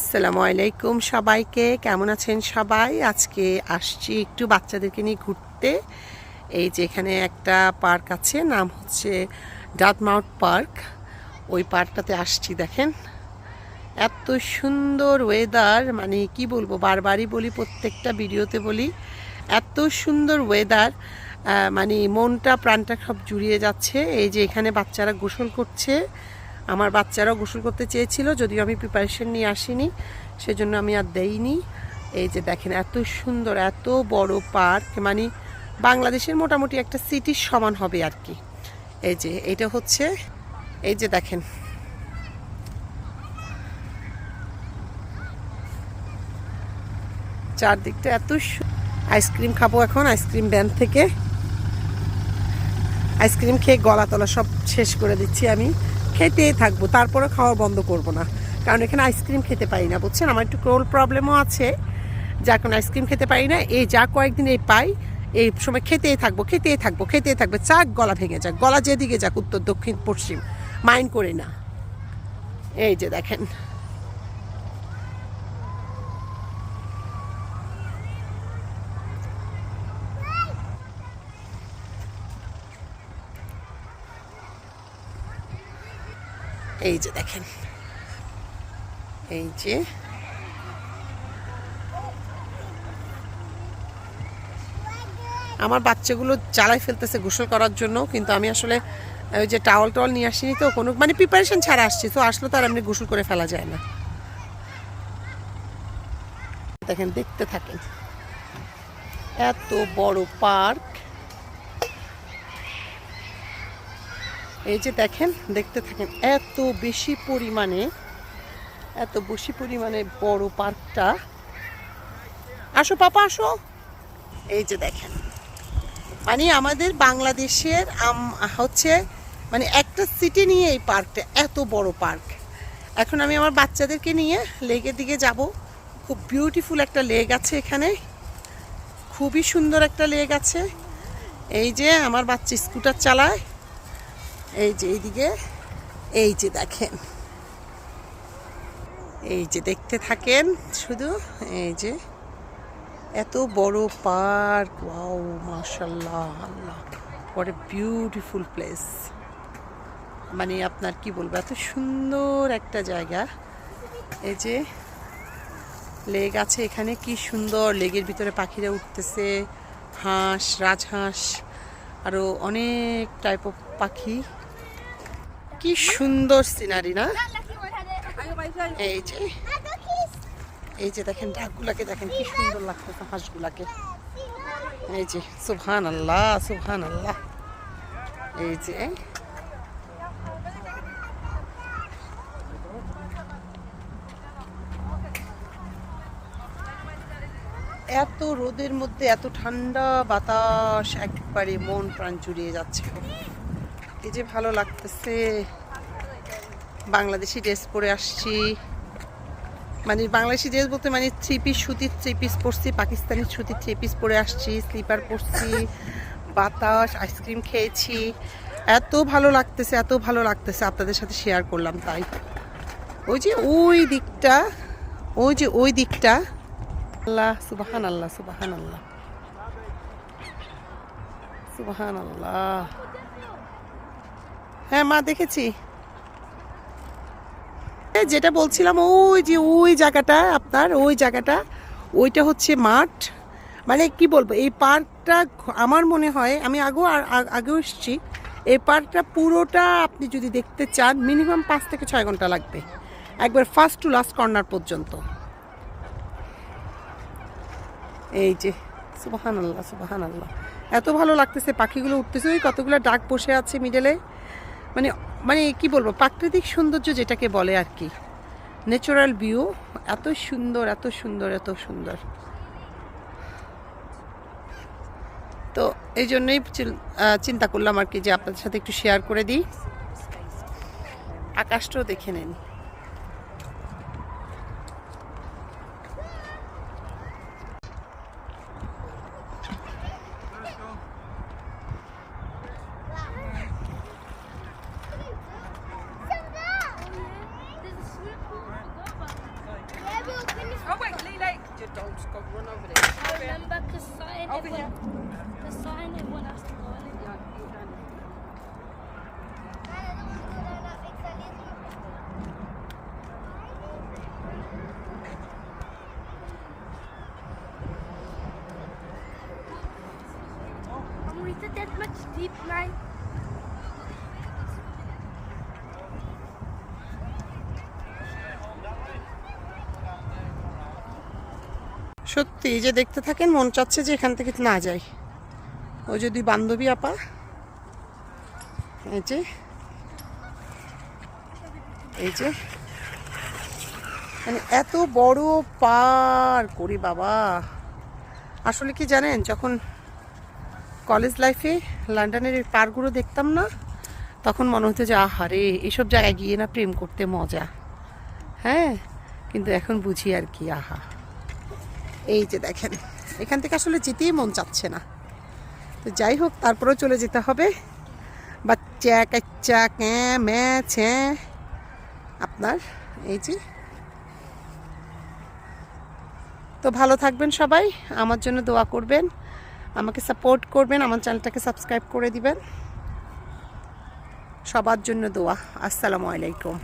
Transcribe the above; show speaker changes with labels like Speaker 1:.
Speaker 1: আসসালামু আলাইকুম সবাইকে, কেমন আছেন সবাই? আজকে আসছি একটু বাচ্চাদেরকে নিয়ে ঘুরতে। এই যে এখানে একটা পার্ক আছে, নাম হচ্ছে ডাটমাউট পার্ক। ওই পার্কটাতে আসছি, দেখেন। এত সুন্দর ওয়েদার মানে কি বলব, বারবারই বলি, প্রত্যেকটা ভিডিওতে বলি, এত সুন্দর ওয়েদার মানে মনটা, প্রাণটা সব জুড়িয়ে যাচ্ছে। এই যে এখানে বাচ্চারা গোসল করছে। আমার বাচ্চারাও গোসল করতে চেয়েছিল, যদিও আমি প্রিপারেশন নিয়ে আসিনি, সেজন্য আমি আর দেইনি। এই যে দেখেন, এত সুন্দর, এত বড় পার্ক মানে বাংলাদেশের মোটামুটি একটা সিটির সমান হবে আর কি। এই যে, এটা হচ্ছে, এই যে দেখেন। চারদিকটা এত আইসক্রিম খাব এখন, আইসক্রিম ব্যান থেকে। আইসক্রিম খেয়ে গলা তলা সব শেষ করে দিচ্ছি আমি। খেতেই থাকব তারপরে খাওয়া বন্ধ করব না। কারণ এখানে আইসক্রিম খেতে পারি না, বুঝছেন? আমার একটু ক্রোল প্রবলেমও আছে। যা কারণে আইসক্রিম খেতে পারি না। এই যা কয়েকদিন এই পাই, এই সময় খেতেই থাকব খেতেই থাকব, খেতেই থাকবে। চাক, গলা ভেঙে যাক। গলা যেদিকে যাক, উত্তর, দক্ষিণ, পশ্চিম মাইন্ড করে না। এই যে দেখেন। এই যে দেখেন। এই যে। আমার বাচ্চাগুলো জ্বালাই ফেলতেছে গোসল করার জন্য, কিন্তু আমি আসলে ওই যে টাওয়াল টাওয়াল নিয়ে আসিনি তো, কোনো মানে প্রিপারেশন ছাড়া আসছি, তো আসলে তো আর এমনি গোসল করে ফেলা যায় না। দেখেন, দেখতে থাকেন। এত বড় পার্ক। এই যে দেখেন, দেখতে থাকেন, এত বেশি পরিমাণে, এত বেশি পরিমাণে বড় পার্কটা। আসো পাপা, আসো। এই যে দেখেন মানে আমাদের বাংলাদেশের হচ্ছে মানে একটা সিটি নিয়ে এই পার্কটা, এত বড় পার্ক। এখন আমি আমার বাচ্চাদেরকে নিয়ে লেকের দিকে যাব। খুব বিউটিফুল একটা লেক আছে এখানে। খুবই সুন্দর একটা লেক আছে। এই যে আমার বাচ্চা স্কুটার চালায়। এই যে এইদিকে, এই যে দেখেন। এই যে দেখতে থাকেন শুধু, এই যে এত বড় পার্ক। ওয়াও মাশাল্লাহ আল্লাহ। হোয়াট বিউটিফুল প্লেস মানে আপনার কি বলব, এত সুন্দর একটা জায়গা। এই যে লেগ আছে এখানে, কি সুন্দর। লেগের ভিতরে পাখিরা উঠতেছে, হাঁস, রাজহাঁস আরও অনেক টাইপ অফ পাখি। কি সুন্দর সিনারি না? এই যে এই যে দেখেন ঢাকগুলাকে, দেখেন কি সুন্দর লাগতেছে হাঁসগুলাকে। এই যে সুবহান আল্লাহ সুবহান আল্লাহ এই যে, এত রোদের মধ্যে, এত ঠান্ডা বাতাস, একবারে মন প্রাণ জুড়িয়ে যাচ্ছে। এই যে ভালো লাগতেছে। বাংলাদেশি ড্রেস পরে আসছি। মানে বাংলাদেশি ড্রেস বলতে মানে থ্রি পিস সুতির থ্রি পিস পরছি, পাকিস্তানি সুতির থ্রি পিস পরে আসছি স্লিপার পরছি, বাতাস আইসক্রিম খেয়েছি। এত ভালো লাগতেছে, এত ভালো লাগতেছে। আপনাদের সাথে শেয়ার করলাম তাই। ওই যে ওই দিকটা, ওই যে ওই দিকটা। আল্লাহ সুবাহান আল্লাহ সুবাহান আল্লাহ সুবাহান আল্লাহ হ্যাঁ মা, দেখেছি। যেটা বলছিলাম, ওই যে ওই জায়গাটা, আপনার, ওই জায়গাটা, ওইটা হচ্ছে মাঠ। মানে কি বলব, এই পার্কটা আমার মনে হয়, আমি আগেও আর- আগেও এসেছি, এই পার্কটা পুরোটা আপনি যদি দেখতে চান, মিনিমাম পাঁচ থেকে ছয় ঘণ্টা লাগবে। একবার ফার্স্ট টু লাস্ট কর্নার পর্যন্ত। এই যে সুবাহান আল্লাহ সুবাহান আল্লাহ এত ভালো লাগতেছে, পাখিগুলো উঠতেছে, ওই কতগুলো ডাক বসে আছে মিডলে মানে মানে কি বলব, প্রাকৃতিক সৌন্দর্য যেটাকে বলে আর কি। ন্যাচারাল ভিউ এত সুন্দর এত সুন্দর এত সুন্দর। তো এই জন্যই চিন্তা করলাম আর কি যে আপনাদের সাথে একটু শেয়ার করে দিই। আকাশটাও দেখে নেন।
Speaker 2: I'm reading that much deep line.
Speaker 1: সত্যি যে দেখতে থাকেন, মন চাচ্ছে যে এখান থেকে না যাই। ও যদি বান্ধবী আপা? এই যে। এই যে। মানে এত বড় পার, করি বাবা। আসলে কি জানেন, যখন কলেজ লাইফে লন্ডনের এই পার্কগুলো দেখতাম না, তখন মনে হতো যে, আহারে এইসব জায়গায় গিয়ে না প্রেম করতে মজা। হ্যাঁ কিন্তু এখন বুঝি আর কি, আহা। এই যে দেখেন, এখান থেকে আসলে যেতেই মন চাচ্ছে না। তো যাই হোক, তারপরেও চলে যেতে হবে। বাচ্চা, কাচ্চা, ক্যাঁ, ম্যাঁ, ছ্যাঁ। আপনার, এই যে। তো ভালো থাকবেন সবাই, আমার জন্য দোয়া করবেন। আমাকে সাপোর্ট করবেন আমার চ্যানেলটাকে সাবস্ক্রাইব করে দিবেন। সবার জন্য দোয়া। আসসালামু আলাইকুম।